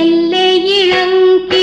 எல்லை இழங்கி